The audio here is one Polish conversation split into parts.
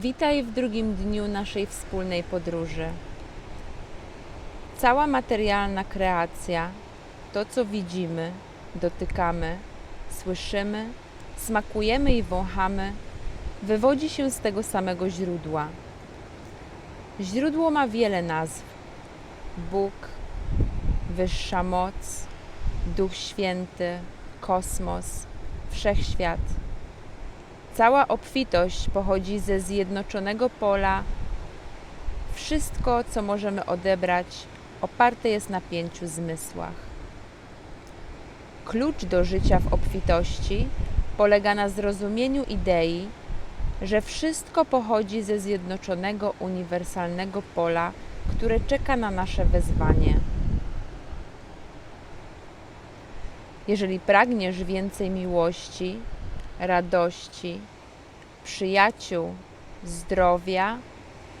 Witaj w drugim dniu naszej wspólnej podróży. Cała materialna kreacja, to co widzimy, dotykamy, słyszymy, smakujemy i wąchamy, wywodzi się z tego samego źródła. Źródło ma wiele nazw: Bóg, wyższa moc, Duch Święty, kosmos, wszechświat. Cała obfitość pochodzi ze zjednoczonego pola. Wszystko, co możemy odebrać, oparte jest na pięciu zmysłach. Klucz do życia w obfitości polega na zrozumieniu idei, że wszystko pochodzi ze zjednoczonego uniwersalnego pola, które czeka na nasze wezwanie. Jeżeli pragniesz więcej miłości, radości, przyjaciół, zdrowia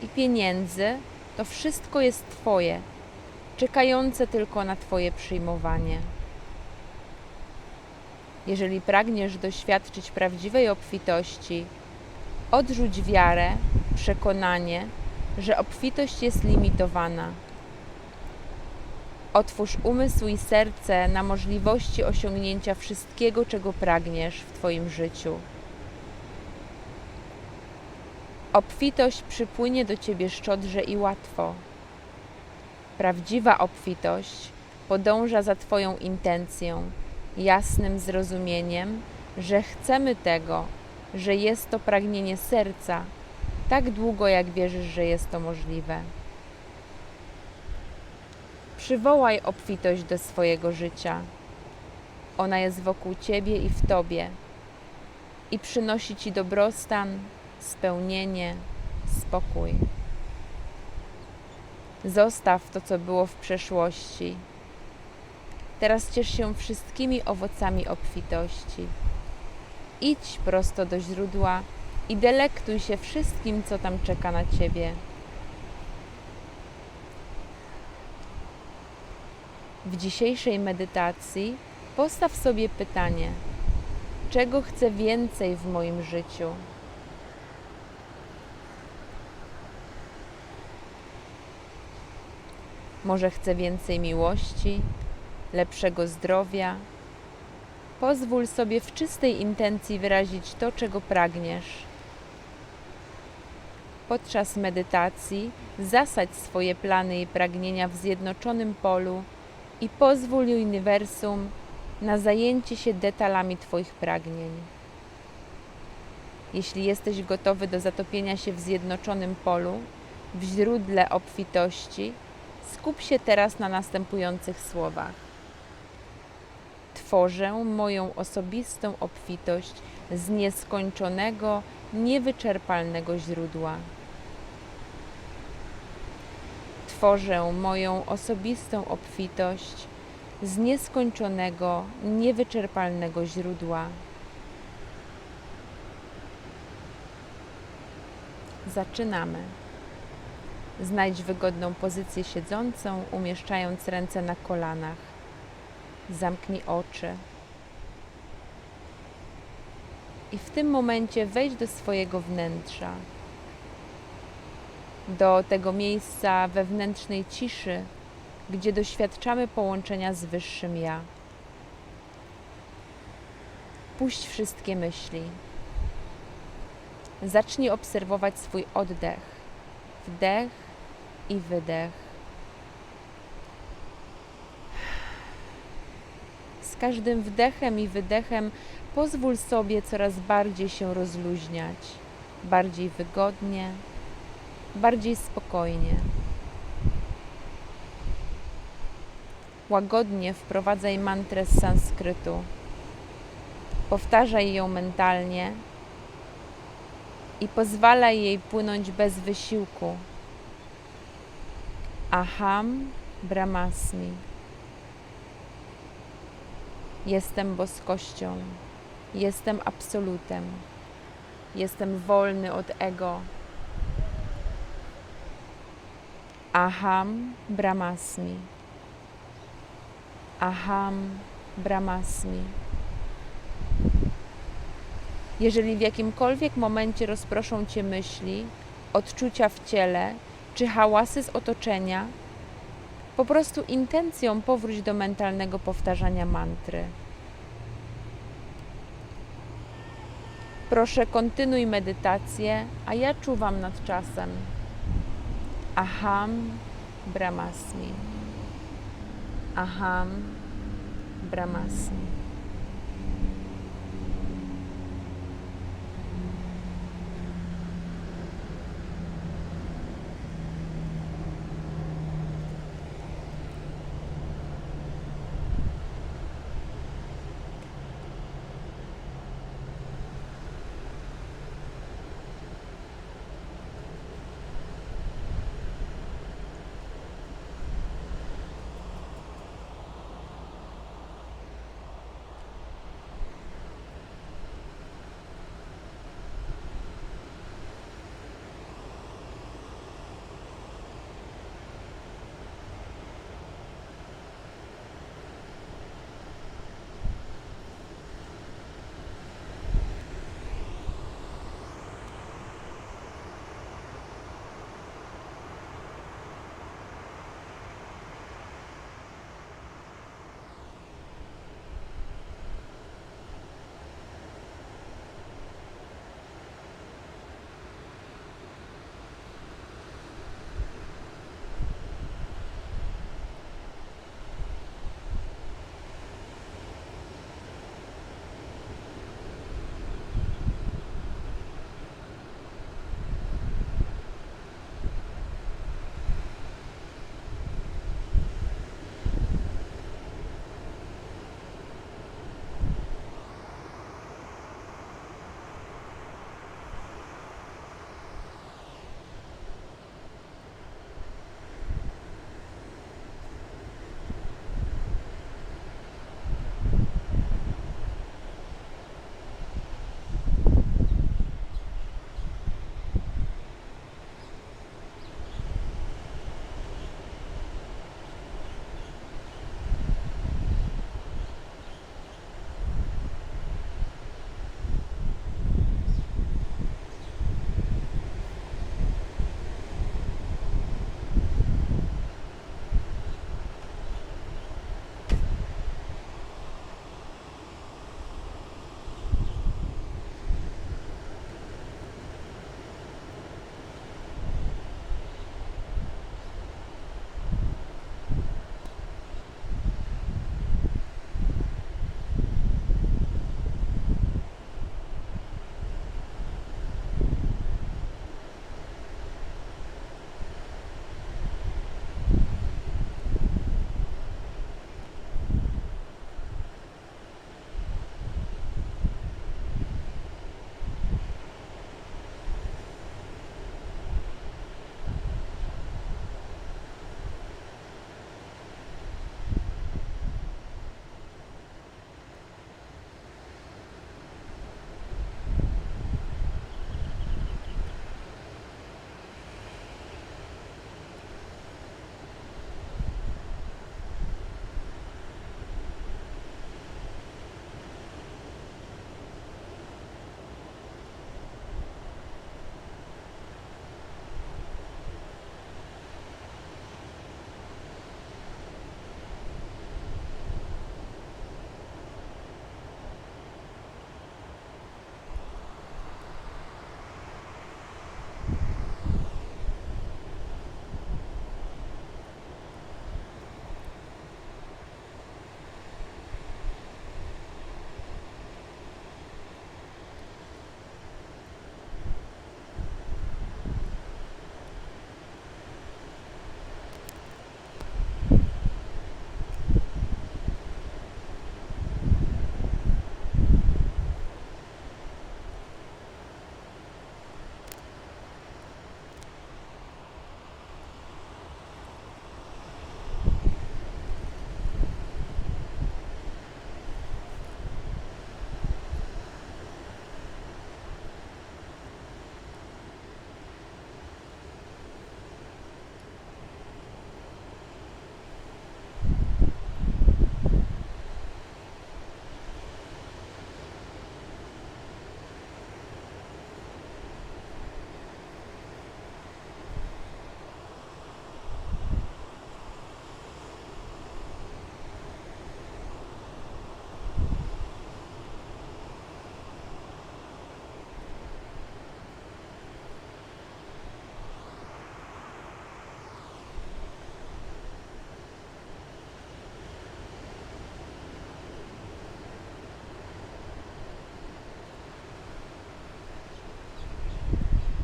i pieniędzy, to wszystko jest Twoje, czekające tylko na Twoje przyjmowanie. Jeżeli pragniesz doświadczyć prawdziwej obfitości, odrzuć wiarę, przekonanie, że obfitość jest limitowana. Otwórz umysł i serce na możliwości osiągnięcia wszystkiego, czego pragniesz w Twoim życiu. Obfitość przypłynie do Ciebie szczodrze i łatwo. Prawdziwa obfitość podąża za Twoją intencją, jasnym zrozumieniem, że chcemy tego, że jest to pragnienie serca, tak długo jak wierzysz, że jest to możliwe. Przywołaj obfitość do swojego życia. Ona jest wokół Ciebie i w Tobie i przynosi Ci dobrostan, spełnienie, spokój. Zostaw to, co było w przeszłości. Teraz ciesz się wszystkimi owocami obfitości. Idź prosto do źródła i delektuj się wszystkim, co tam czeka na Ciebie. W dzisiejszej medytacji postaw sobie pytanie: czego chcę więcej w moim życiu? Może chcę więcej miłości, lepszego zdrowia? Pozwól sobie w czystej intencji wyrazić to, czego pragniesz. Podczas medytacji zasadź swoje plany i pragnienia w zjednoczonym polu i pozwól uniwersum na zajęcie się detalami Twoich pragnień. Jeśli jesteś gotowy do zatopienia się w zjednoczonym polu, w źródle obfitości, skup się teraz na następujących słowach. Tworzę moją osobistą obfitość z nieskończonego, niewyczerpalnego źródła. Tworzę moją osobistą obfitość z nieskończonego, niewyczerpalnego źródła. Zaczynamy. Znajdź wygodną pozycję siedzącą, umieszczając ręce na kolanach. Zamknij oczy. I w tym momencie wejdź do swojego wnętrza do tego miejsca wewnętrznej ciszy, gdzie doświadczamy połączenia z Wyższym Ja. Puść wszystkie myśli. Zacznij obserwować swój oddech, wdech i wydech. Z każdym wdechem i wydechem pozwól sobie coraz bardziej się rozluźniać, bardziej wygodnie, bardziej spokojnie. Łagodnie wprowadzaj mantrę z sanskrytu. Powtarzaj ją mentalnie i pozwalaj jej płynąć bez wysiłku. Aham Brahmasmi. Jestem boskością. Jestem absolutem. Jestem wolny od ego. Aham Brahmasmi. Aham Brahmasmi. Jeżeli w jakimkolwiek momencie rozproszą cię myśli, odczucia w ciele czy hałasy z otoczenia, po prostu intencją powróć do mentalnego powtarzania mantry. Proszę, kontynuuj medytację, a ja czuwam nad czasem. Aham Brahmasmi. Aham Brahmasmi.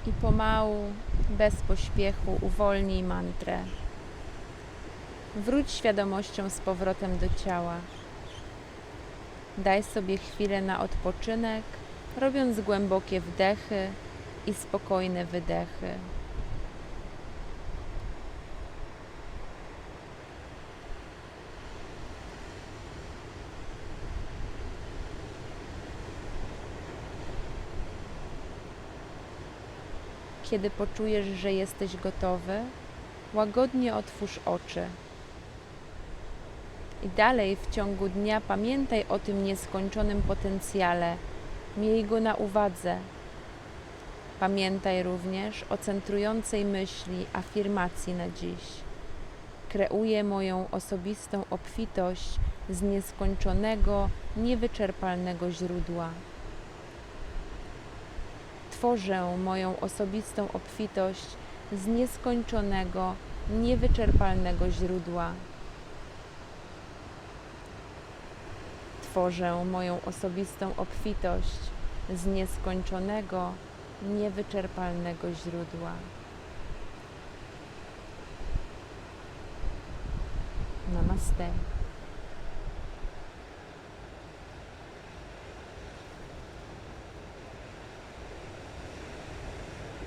I pomału, bez pośpiechu, uwolnij mantrę. Wróć świadomością z powrotem do ciała. Daj sobie chwilę na odpoczynek, robiąc głębokie wdechy i spokojne wydechy. Kiedy poczujesz, że jesteś gotowy, łagodnie otwórz oczy. I dalej w ciągu dnia pamiętaj o tym nieskończonym potencjale, miej go na uwadze. Pamiętaj również o centrującej myśli afirmacji na dziś. Kreuję moją osobistą obfitość z nieskończonego, niewyczerpalnego źródła. Tworzę moją osobistą obfitość z nieskończonego, niewyczerpalnego źródła. Tworzę moją osobistą obfitość z nieskończonego, niewyczerpalnego źródła. Namaste.